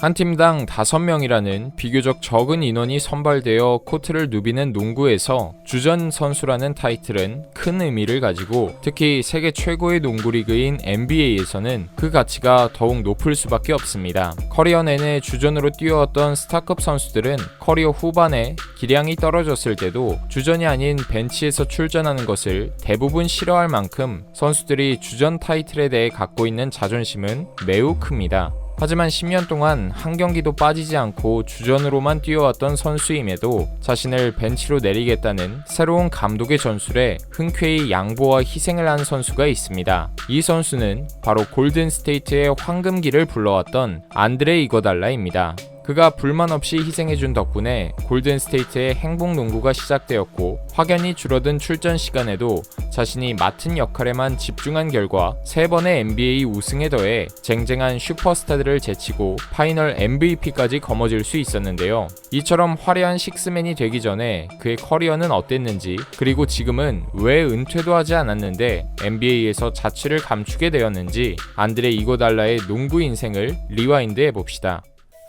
한 팀당 5명이라는 비교적 적은 인원이 선발되어 코트를 누비는 농구에서 주전 선수라는 타이틀은 큰 의미를 가지고 특히 세계 최고의 농구 리그인 NBA에서는 그 가치가 더욱 높을 수밖에 없습니다. 커리어 내내 주전으로 뛰어왔던 스타급 선수들은 커리어 후반에 기량이 떨어졌을 때도 주전이 아닌 벤치에서 출전하는 것을 대부분 싫어할 만큼 선수들이 주전 타이틀에 대해 갖고 있는 자존심은 매우 큽니다. 하지만 10년 동안 한 경기도 빠지지 않고 주전으로만 뛰어왔던 선수임에도 자신을 벤치로 내리겠다는 새로운 감독의 전술에 흔쾌히 양보와 희생을 한 선수가 있습니다. 이 선수는 바로 골든 스테이트의 황금기를 불러왔던 안드레 이거달라입니다. 그가 불만 없이 희생해준 덕분에 골든 스테이트의 행복 농구가 시작되었고 확연히 줄어든 출전 시간에도 자신이 맡은 역할에만 집중한 결과 세 번의 NBA 우승에 더해 쟁쟁한 슈퍼스타들을 제치고 파이널 MVP까지 거머쥘 수 있었는데요. 이처럼 화려한 식스맨이 되기 전에 그의 커리어는 어땠는지 그리고 지금은 왜 은퇴도 하지 않았는데 NBA에서 자취를 감추게 되었는지 안드레 이고달라의 농구 인생을 리와인드 해봅시다.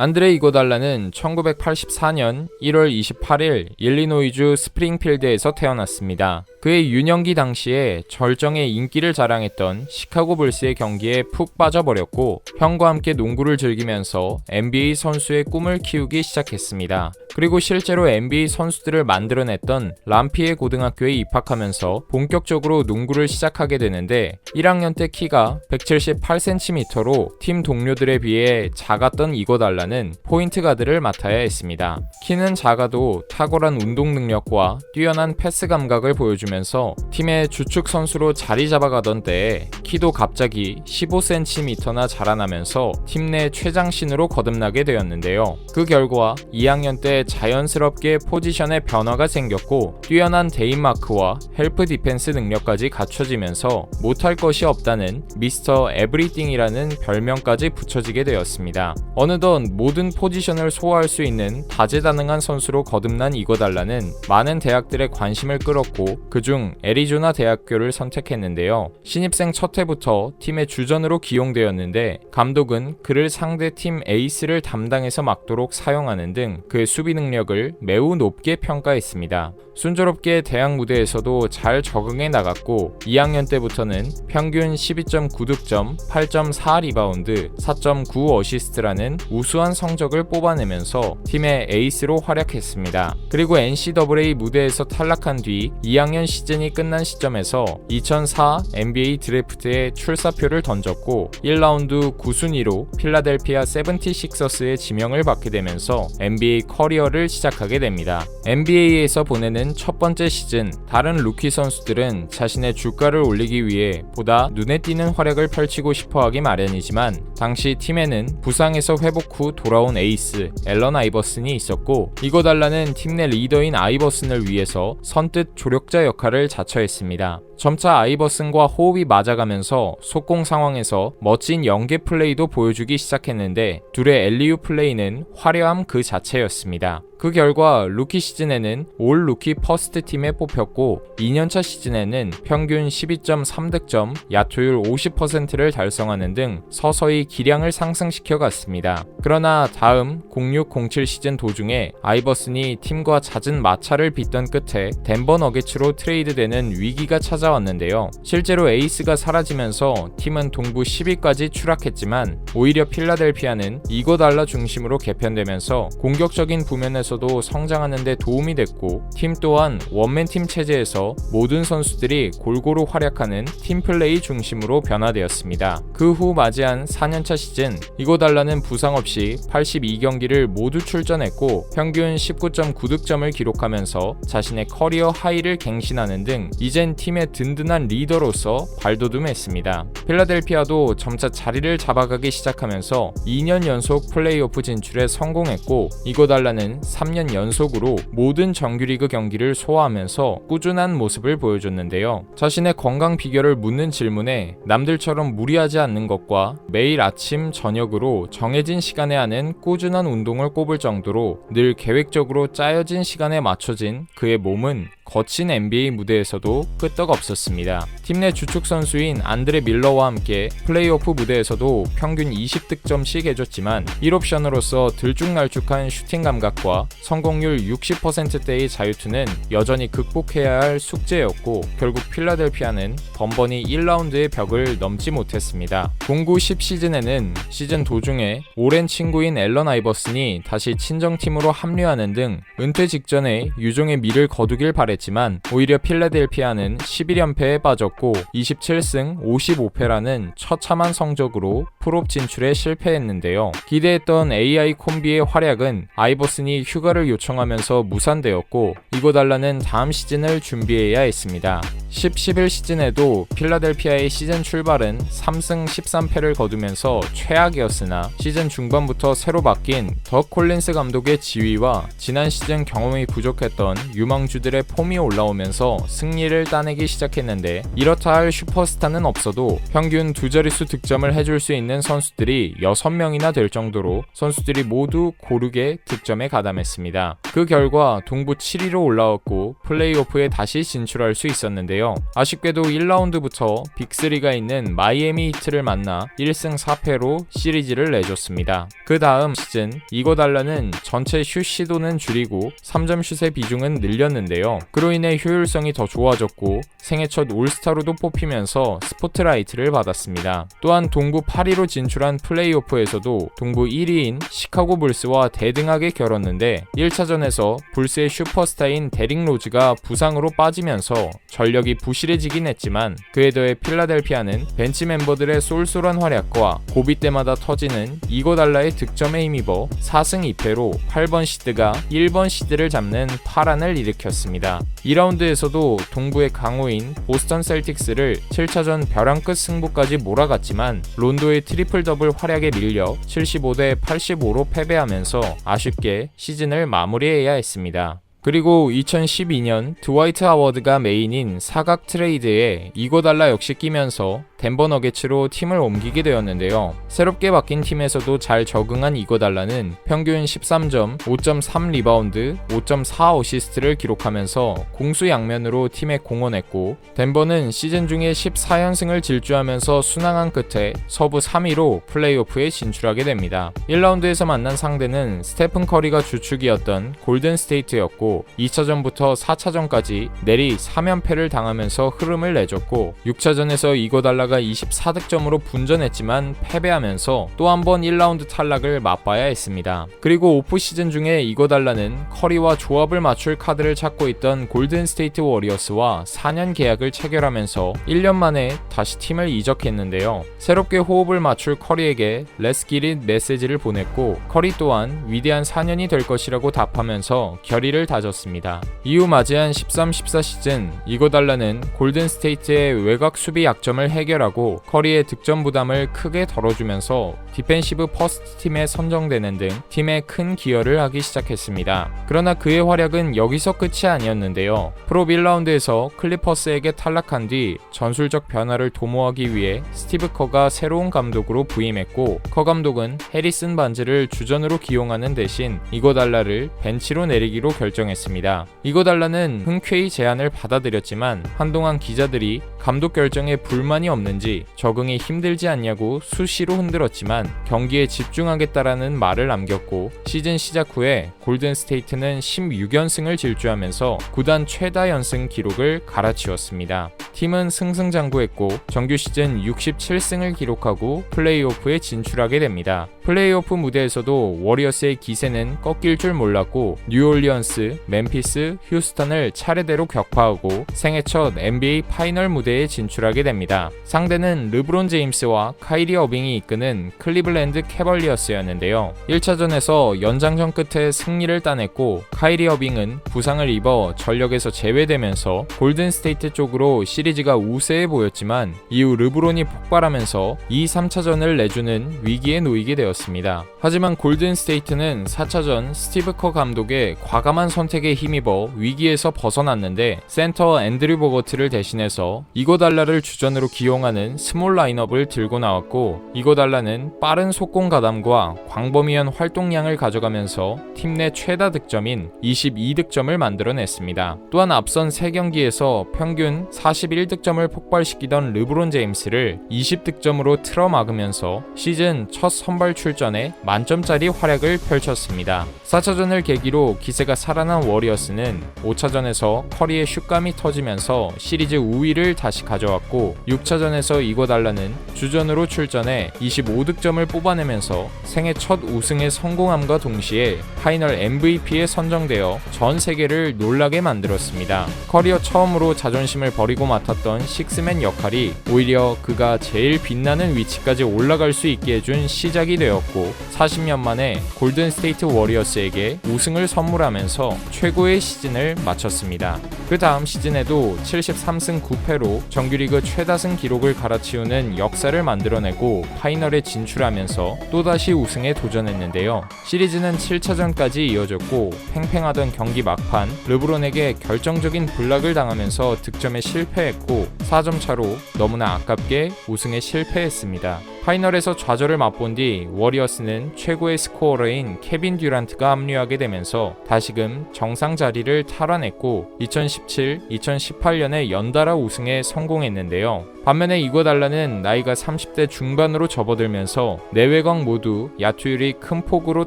안드레 이 고달라는 1984년 1월 28일 일리노이주 스프링필드에서 태어났습니다. 그의 유년기 당시에 절정의 인기를 자랑했던 시카고 불스의 경기에 푹 빠져버렸고 형과 함께 농구를 즐기면서 NBA 선수의 꿈을 키우기 시작했습니다. 그리고 실제로 NBA 선수들을 만들어냈던 람피에 고등학교에 입학하면서 본격적으로 농구를 시작하게 되는데 1학년 때 키가 178cm로 팀 동료들에 비해 작았던 이고달라는 포인트 가드를 맡아야 했습니다. 키는 작아도 탁월한 운동 능력과 뛰어난 패스 감각을 보여주 면서 팀의 주축 선수로 자리 잡아가던 때에 키도 갑자기 15cm나 자라나면서 팀 내 최장신으로 거듭나게 되었는데요. 그 결과 2학년 때 자연스럽게 포지션의 변화가 생겼고 뛰어난 데인마크와 헬프 디펜스 능력까지 갖춰지면서 못할 것이 없다는 미스터 에브리띵이라는 별명까지 붙여지게 되었습니다. 어느덧 모든 포지션을 소화할 수 있는 다재다능한 선수로 거듭난 이거달라는 많은 대학들의 관심을 끌었고 그중 애리조나 대학교를 선택했는데요. 신입생 첫 해부터 팀의 주전으로 기용되었는데 감독은 그를 상대 팀 에이스를 담당해서 막도록 사용하는 등 그의 수비 능력을 매우 높게 평가했습니다. 순조롭게 대학 무대에서도 잘 적응해 나갔고 2학년 때부터는 평균 12.9득점, 8.4 리바운드, 4.9 어시스트라는 우수한 성적을 뽑아내면서 팀의 에이스로 활약했습니다. 그리고 NCAA 무대에서 탈락한 뒤 2학년 시즌이 끝난 시점에서 2004 NBA 드래프트에 출사표를 던졌고 1라운드 9순위로 필라델피아 세븐티식서스의 지명을 받게 되면서 NBA 커리어를 시작하게 됩니다. NBA에서 보내는 첫 번째 시즌, 다른 루키 선수들은 자신의 주가를 올리기 위해 보다 눈에 띄는 활약을 펼치고 싶어 하기 마련이지만 당시 팀에는 부상에서 회복 후 돌아온 에이스 앨런 아이버슨이 있었고 이거 달라는 팀 내 리더인 아이버슨을 위해서 선뜻 조력자 역할을 자처했습니다. 점차 아이버슨과 호흡이 맞아가면서 속공 상황에서 멋진 연계 플레이도 보여주기 시작했는데 둘의 엘리우 플레이는 화려함 그 자체였습니다. 그 결과 루키 시즌에는 올 루키 퍼스트 팀에 뽑혔고 2년차 시즌에는 평균 12.3득점, 야투율 50%를 달성하는 등 서서히 기량을 상승시켜 갔습니다. 그러나 다음 0607 시즌 도중에 아이버슨이 팀과 잦은 마찰을 빚던 끝에 덴버 너게츠로 트레이드되는 위기가 찾아왔는데요. 실제로 에이스가 사라지면서 팀은 동부 10위까지 추락했지만 오히려 필라델피아는 이고달라 중심으로 개편되면서 공격적인 부면에서 에서도 성장하는 데 도움이 됐고 팀 또한 원맨 팀 체제에서 모든 선수들이 골고루 활약하는 팀플레이 중심으로 변화되었습니다. 그 후 맞이한 4년차 시즌 이고달라는 부상 없이 82경기를 모두 출전했고 평균 19.9득점을 기록하면서 자신의 커리어 하이를 갱신하는 등 이젠 팀의 든든한 리더로서 발돋움했습니다. 필라델피아도 점차 자리를 잡아가기 시작하면서 2년 연속 플레이오프 진출에 성공했고 이고달라는 3년 연속으로 모든 정규리그 경기를 소화하면서 꾸준한 모습을 보여줬는데요. 자신의 건강 비결을 묻는 질문에 남들처럼 무리하지 않는 것과 매일 아침, 저녁으로 정해진 시간에 하는 꾸준한 운동을 꼽을 정도로 늘 계획적으로 짜여진 시간에 맞춰진 그의 몸은 거친 NBA 무대에서도 끄떡없었습니다. 팀 내 주축 선수인 안드레 밀러와 함께 플레이오프 무대에서도 평균 20득점씩 해줬지만 1옵션으로서 들쭉날쭉한 슈팅 감각과 성공률 60%대의 자유투는 여전히 극복해야 할 숙제였고 결국 필라델피아는 번번이 1라운드의 벽을 넘지 못했습니다. 09-10 시즌에는 시즌 도중에 오랜 친구인 앨런 아이버슨이 다시 친정팀으로 합류하는 등 은퇴 직전에 유종의 미를 거두길 바랬 지만 오히려 필라델피아는 11연패에 빠졌고 27승 55패라는 처참한 성적으로 프롭 진출에 실패했는데요. 기대했던 AI 콤비의 활약은 아이버슨이 휴가를 요청하면서 무산되었고 이고달라는 다음 시즌을 준비해야 했습니다. 10-11 시즌에도 필라델피아의 시즌 출발은 3승 13패를 거두면서 최악이었으나 시즌 중반부터 새로 바뀐 더 콜린스 감독의 지휘와 지난 시즌 경험이 부족했던 유망주들의 폼이 올라오면서 승리를 따내기 시작했는데 이렇다 할 슈퍼스타는 없어도 평균 두 자릿수 득점을 해줄 수 있는 선수들이 6명이나 될 정도로 선수들이 모두 고르게 득점에 가담했습니다. 그 결과 동부 7위로 올라왔고 플레이오프에 다시 진출할 수 있었는데요. 아쉽게도 1라운드부터 빅3가 있는 마이애미 히트를 만나 1승 4패로 시리즈를 내줬습니다. 그 다음 시즌 이거달라는 전체 슛 시도는 줄이고 3점 슛의 비중은 늘렸는데요. 그로 인해 효율성이 더 좋아졌고 생애 첫 올스타로도 뽑히면서 스포트라이트를 받았습니다. 또한 동부 8위로 진출한 플레이오프에서도 동부 1위인 시카고 불스와 대등하게 겨뤘는데 1차전에서 불스의 슈퍼스타인 데릭 로즈가 부상으로 빠지면서 전력이 부실해지긴 했지만 그에 더해 필라델피아는 벤치 멤버들의 쏠쏠한 활약과 고비 때마다 터지는 이고달라의 득점에 힘입어 4승 2패로 8번 시드가 1번 시드를 잡는 파란을 일으켰습니다. 2라운드에서도 동부의 강호인 보스턴 셀틱스를 7차전 벼랑 끝 승부까지 몰아갔지만 론도의 트리플 더블 활약에 밀려 75대 85로 패배하면서 아쉽게 시즌을 마무리해야 했습니다. 그리고 2012년 드와이트 하워드가 메인인 사각 트레이드에 이고달라 역시 끼면서 덴버 너게츠로 팀을 옮기게 되었는데요. 새롭게 바뀐 팀에서도 잘 적응한 이고달라는 평균 13점, 5.3 리바운드, 5.4 어시스트를 기록하면서 공수 양면으로 팀에 공헌했고 덴버는 시즌 중에 14연승을 질주하면서 순항한 끝에 서부 3위로 플레이오프에 진출하게 됩니다. 1라운드에서 만난 상대는 스테픈 커리가 주축이었던 골든 스테이트였고 2차전부터 4차전까지 내리 3연패를 당하면서 흐름을 내줬고 6차전에서 이고달라 가 24득점으로 분전했지만 패배하면서 또 한 번 1라운드 탈락을 맛봐야 했습니다. 그리고 오프 시즌 중에 이고달라는 커리와 조합을 맞출 카드를 찾고 있던 골든 스테이트 워리어스와 4년 계약을 체결하면서 1년 만에 다시 팀을 이적했는데요. 새롭게 호흡을 맞출 커리에게 레스 기릿 메시지를 보냈고 커리 또한 위대한 4년이 될 것이라고 답하면서 결의를 다 졌습니다. 이후 맞이한 13-14 시즌 이고달라는 골든 스테이트의 외곽 수비 약점을 해결 해결하고 커리의 득점 부담을 크게 덜어주면서 디펜시브 퍼스트 팀에 선정되는 등 팀에 큰 기여를 하기 시작했습니다. 그러나 그의 활약은 여기서 끝이 아니었는데요. 프로 1라운드에서 클리퍼스에게 탈락한 뒤 전술적 변화를 도모하기 위해 스티브 커가 새로운 감독으로 부임했고 커 감독은 해리슨 반즈를 주전으로 기용하는 대신 이고달라를 벤치로 내리기로 결정 했습니다. 이고달라는 흔쾌히 제안을 받아들였지만 한동안 기자들이 감독 결정에 불만이 없는지 적응이 힘들지 않냐고 수시로 흔들었지만 경기에 집중하겠다라는 말을 남겼고 시즌 시작 후에 골든 스테이트는 16연승을 질주하면서 구단 최다 연승 기록을 갈아치웠습니다. 팀은 승승장구했고 정규 시즌 67승을 기록하고 플레이오프에 진출하게 됩니다. 플레이오프 무대에서도 워리어스의 기세는 꺾일 줄 몰랐고 뉴올리언스, 멤피스, 휴스턴을 차례대로 격파하고 생애 첫 NBA 파이널 무대에 진출하게 됩니다. 상대는 르브론 제임스와 카이리 어빙이 이끄는 클리블랜드 캐벌리어스였는데요. 1차전에서 연장전 끝에 승리를 따냈고 카이리 어빙은 부상을 입어 전력에서 제외되면서 골든 스테이트 쪽으로 시리 즈가 우세해 보였지만 이후 르브론이 폭발하면서 2, 3차전을 내주는 위기에 놓이게 되었습니다. 하지만 골든 스테이트는 4차전 스티브 커 감독의 과감한 선택 선택에 힘입어 위기에서 벗어났는데 센터 앤드류 보거트를 대신해서 이고달라를 주전으로 기용하는 스몰 라인업을 들고 나왔고 이고달라는 빠른 속공 가담과 광범위한 활동량을 가져가면서 팀 내 최다 득점인 22득점을 만들어냈습니다. 또한 앞선 3경기에서 평균 41 득점을 폭발시키던 르브론 제임스를 20득점으로 틀어막으면서 시즌 첫 선발 출전에 만점짜리 활약을 펼쳤습니다. 4차전을 계기로 기세가 살아난 워리어스는 5차전에서 커리의 슛감이 터지면서 시리즈 우위를 다시 가져왔고 6차전에서 이고달라는 주전으로 출전해 25득점을 뽑아내면서 생애 첫 우승에 성공함과 동시에 파이널 MVP에 선정되어 전 세계를 놀라게 만들었습니다. 커리어 처음으로 자존심을 버리고 맡았던 식스맨 역할이 오히려 그가 제일 빛나는 위치까지 올라갈 수 있게 해준 시작이 되었고 40년 만에 골든 스테이트 워리어스에게 우승을 선물하면서 최고의 시즌을 마쳤습니다. 그 다음 시즌에도 73승 9패로 정규리그 최다승 기록을 갈아치우는 역사를 만들어내고 파이널에 진출하면서 또다시 우승에 도전했는데요. 시리즈는 7차전까지 이어졌고 팽팽하던 경기 막판 르브론에게 결정적인 블락을 당하면서 득점에 실패 했고 4점 차로 너무나 아깝게 우승에 실패했습니다. 파이널에서 좌절을 맛본 뒤 워리어스는 최고의 스코어러인 케빈 듀란트가 합류하게 되면서 다시금 정상 자리를 탈환했고 2017, 2018년에 연달아 우승에 성공했는데요. 반면에 이고달라는 나이가 30대 중반으로 접어들면서 내외광 모두 야투율이 큰 폭으로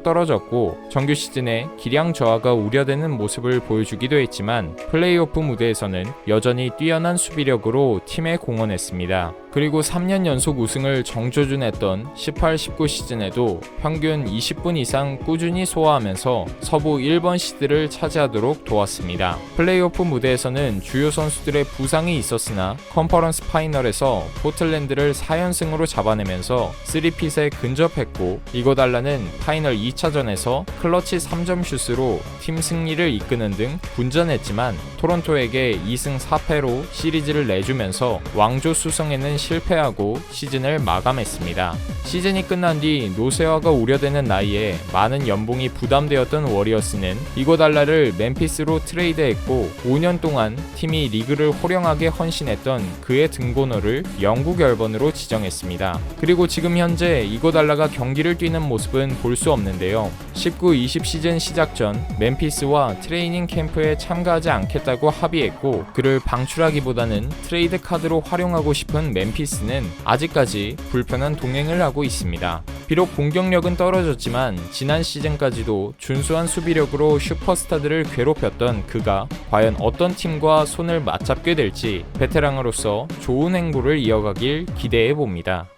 떨어졌고 정규 시즌에 기량 저하가 우려되는 모습을 보여주기도 했지만 플레이오프 무대에서는 여전히 뛰어난 수비력으로 팀에 공헌했습니다. 그리고 3년 연속 우승을 정조준했던 18-19 시즌에도 평균 20분 이상 꾸준히 소화하면서 서부 1번 시드를 차지하도록 도왔습니다. 플레이오프 무대에서는 주요 선수들의 부상이 있었으나 컨퍼런스 파이널에서 포틀랜드를 4연승으로 잡아내면서 3핏에 근접했고 이고달라는 파이널 2차전에서 클러치 3점 슛으로 팀 승리를 이끄는 등 분전했지만 토론토에게 2승 4패로 시리즈를 내주면서 왕조 수성에는 실패하고 시즌을 마감했습니다. 시즌이 끝난 뒤 노쇠화가 우려되는 나이에 많은 연봉이 부담되었던 워리어스는 이고달라를 멤피스로 트레이드했고 5년 동안 팀이 리그를 호령하게 헌신했던 그의 등번호를 영구 결번으로 지정했습니다. 그리고 지금 현재 이고달라가 경기를 뛰는 모습은 볼 수 없는데요. 19-20 시즌 시작 전 멤피스와 트레이닝 캠프에 참가하지 않겠다고 합의했고 그를 방출하기보다는 트레이드 카드로 활용하고 싶은 멤 피스는 아직까지 불편한 동행을 하고 있습니다. 비록 공격력은 떨어졌지만 지난 시즌까지도 준수한 수비력으로 슈퍼스타들을 괴롭혔던 그가 과연 어떤 팀과 손을 맞잡게 될지 베테랑으로서 좋은 행보를 이어가길 기대해 봅니다.